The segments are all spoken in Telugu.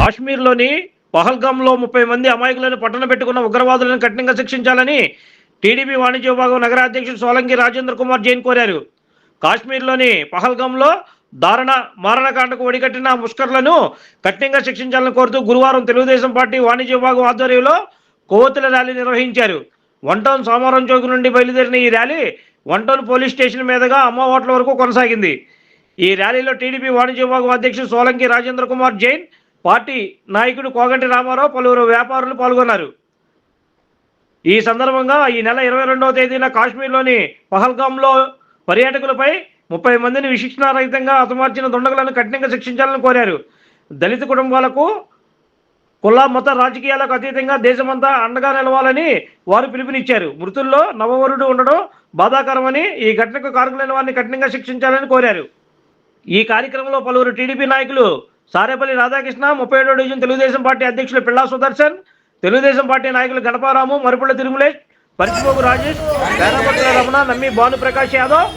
కాశ్మీర్లోని పహల్గంలో ముప్పై మంది అమాయకులను పట్టణ పెట్టుకున్న ఉగ్రవాదులను కఠినంగా శిక్షించాలని టీడీపీ వాణిజ్య విభాగం నగర అధ్యక్షుడు సోలంకి రాజేంద్ర కుమార్ జైన్ కోరారు. కాశ్మీర్లోని పహల్గంలో దారుణ మారణకాండకు ఒడిగట్టిన ముష్కర్లను కఠినంగా శిక్షించాలని కోరుతూ గురువారం తెలుగుదేశం పార్టీ వాణిజ్య విభాగం ఆధ్వర్యంలో కోవతుల ర్యాలీ నిర్వహించారు. వన్ టౌన్ సోమవారం చౌక్ నుండి బయలుదేరిన ఈ rally one town police station మీదుగా అమ్మ హోటల్ వరకు కొనసాగింది. ఈ ర్యాలీలో టీడీపీ వాణిజ్య విభాగం అధ్యక్షుడు సోలంకి రాజేంద్ర కుమార్ జైన్ పార్టీ నాయకుడు కోగంటి రామారావు పలువురు వ్యాపారులు పాల్గొన్నారు. ఈ సందర్భంగా ఈ నెల ఇరవై రెండవ తేదీన కాశ్మీర్లోని పహల్గాంలో పర్యాటకులపై ముప్పై మందిని విశిక్షణారహితంగా అతమార్చిన దుండగులను కఠినంగా శిక్షించాలని కోరారు. దళిత కుటుంబాలకు కుల మత రాజకీయాలకు అతీతంగా దేశమంతా అండగా నిలవాలని వారు పిలుపునిచ్చారు. మృతుల్లో నవవరుడు ఉండడం బాధాకరమని ఈ ఘటనకు కారకులైన వారిని కఠినంగా శిక్షించాలని కోరారు. ఈ కార్యక్రమంలో పలువురు టీడీపీ నాయకులు సారేపల్లి రాధాకృష్ణ ముప్పై ఏడో డివిజన్ తెలుగుదేశం పార్టీ అధ్యక్షులు పిల్లా సుదర్శన్ తెలుగుదేశం పార్టీ నాయకులు గణపారాము మరుపుల తిరుమలేష్ పరిచిపోగు రాజేష్ వేదపట్ల రమణ నమ్మి భానుప్రకాష్ యాదవ్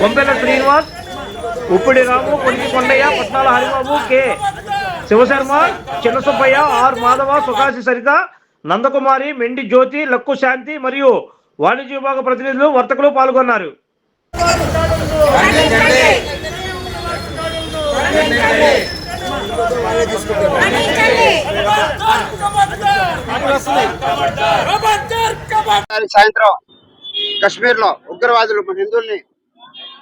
కొంపెల శ్రీనివాస్ ఉప్పిడి రాము కొనికి కొండయ్య పట్నాల హరిబాబు కె. శివశర్మ చిన్నసుబ్బయ్య ఆర్. మాధవ సుఖాసి సరిత నందకుమారి మెండి జ్యోతి లక్కు శాంతి మరియు వాణిజ్య విభాగ ప్రతినిధులు వర్తకులు పాల్గొన్నారు. తారీఖు సాయంత్రం కశ్మీర్లో ఉగ్రవాదులు మన హిందువుల్ని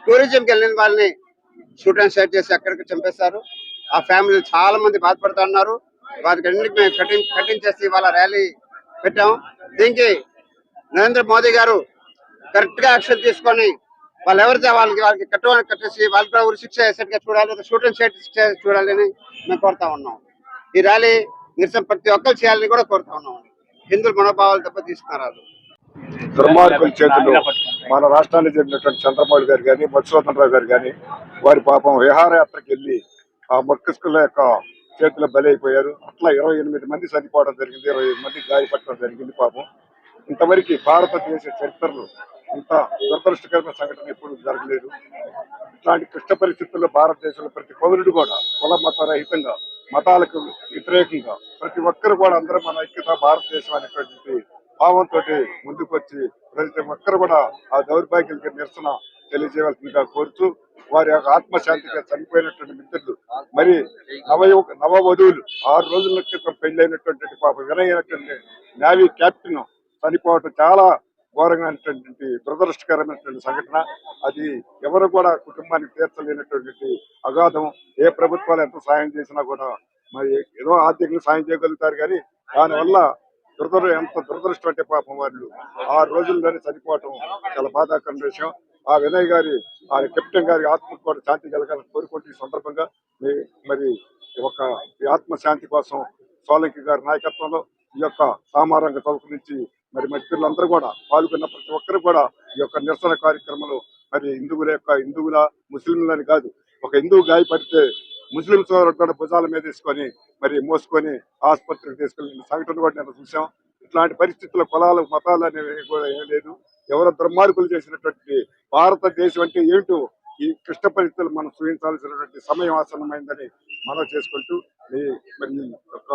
టూరిజంకి వెళ్ళిన వాళ్ళని షూట్ అండ్ సైట్ చేసి అక్కడికి చంపేశారు. ఆ ఫ్యామిలీ చాలా మంది బాధపడుతున్నారు వారికి అన్నిటికీ మేము కఠిన కఠించేసి వాళ్ళ ర్యాలీ పెట్టాం. దీనికి నరేంద్ర మోదీ గారు కరెక్ట్గా యాక్షన్ తీసుకొని వాళ్ళు ఎవరైతే వాళ్ళకి వాళ్ళకి కట్టమని కట్టేసి వాళ్ళకి కూడా శిక్ష వేసేట్టుగా చూడాలి షూట్ అండ్ సైట్ శిక్ష చూడాలని మేము కోరుతా ఉన్నాం. ఈ ర్యాలీ నిరసన ప్రతి ఒక్కరు చేయాలని కూడా కోరుతా ఉన్నాం. హిందువుల మనోభావాలు దెబ్బ తీసుకున్నారు వాళ్ళు. దుర్మార్గుల చేతుల్లో మన రాష్ట్రానికి చెందినటువంటి చంద్రబాబు గారు కానీ మధుసూదన్ రావు గారు కానీ వారి పాపం విహారయాత్రకు వెళ్ళి ఆ మొక్కస్కుల యొక్క చేతిలో బలైపోయారు. అట్లా ఇరవై ఎనిమిది మంది చనిపోవడం జరిగింది ఇరవై ఐదు మంది గాయపడటం జరిగింది పాపం. ఇంతవరకు భారతదేశ చరిత్రలో ఇంత దురదృష్టకరమైన సంఘటన ఎప్పుడు జరగలేదు. ఇట్లాంటి క్లిష్ట పరిస్థితుల్లో భారతదేశంలో ప్రతి పౌరుడు కూడా కుల మత రహితంగా మతాలకు వ్యతిరేకంగా ప్రతి ఒక్కరు కూడా అందరూ మన ఐక్యత భారతదేశం అనేటువంటి భావంతో ముందుకు వచ్చి ప్రతి ఒక్కరు కూడా ఆ దౌర్భాగ్యానికి నిరసన తెలియజేయవలసిందిగా కోరుతూ వారి యొక్క ఆత్మశాంతిగా చనిపోయినటువంటి మిత్రులు మరి నవయువక నవ వధువులు ఆరు రోజుల క్రితం అయినటువంటి పాప వినయనటువంటి నేవీ కెప్టెన్ చనిపోవటం చాలా ఘోరమైనటువంటి దురదృష్టకరమైనటువంటి సంఘటన. అది ఎవరు కూడా కుటుంబానికి తీర్చలేనటువంటి అగాధం. ఏ ప్రభుత్వాలు ఎంత సాయం చేసినా కూడా మరి ఏదో ఆర్థికంగా సాయం చేయగలుగుతారు కానీ దానివల్ల దురదృ ఎంత దురదృష్టం అంటే పాపం వాళ్ళు. ఆ రోజుల్లోనే చనిపోవటం చాలా బాధాకరమైన విషయం. ఆ వినయ్ గారి ఆ కెప్టెన్ గారి ఆత్మకు కూడా శాంతి కలగాలని కోరుకుంటే ఈ సందర్భంగా మరి ఒక ఆత్మశాంతి ఆత్మ శాంతి కోసం సోలంకి గారి నాయకత్వంలో ఈ యొక్క సామారంగ చౌక నుంచి మరి మిత్రులందరూ కూడా పాల్గొన్న ప్రతి ఒక్కరు కూడా ఈ యొక్క నిరసన కార్యక్రమంలో మరి హిందువుల యొక్క హిందువుల ముస్లింలని కాదు ఒక హిందువు గాయపడితే ముస్లిం సోదరుడు కూడా భుజాల మీద తీసుకొని మరి మోసుకొని ఆసుపత్రికి తీసుకెళ్ళిన సంఘటన కూడా నేను చూసాం ఇట్లాంటి పరిస్థితుల్లో కులాలు మతాలు అనేవి కూడా ఏం లేదు. ఎవరో దుర్మార్గులు చేసినటువంటి భారతదేశం అంటే ఏమిటో ఈ క్లిష్ట పరిస్థితులు మనం చూపించాల్సినటువంటి సమయం ఆసన్నమైందని మనం చేసుకుంటూ మరి యొక్క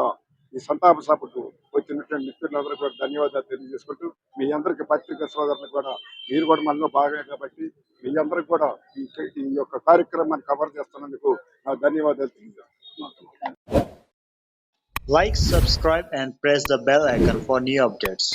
ఈ సంతాప సభకు వచ్చినటువంటి మిత్రులందరూ కూడా ధన్యవాదాలు తెలియజేసుకుంటూ మీ అందరికి పత్రికా సోదరులు కూడా మీరు కూడా మనలో భాగమే కాబట్టి మీ అందరికి కూడా ఈ ఈ యొక్క కార్యక్రమాన్ని కవర్ చేస్తున్నందుకు నా ధన్యవాదాలు తెలియజేస్తున్నాను Like, subscribe, and press the bell icon for new updates.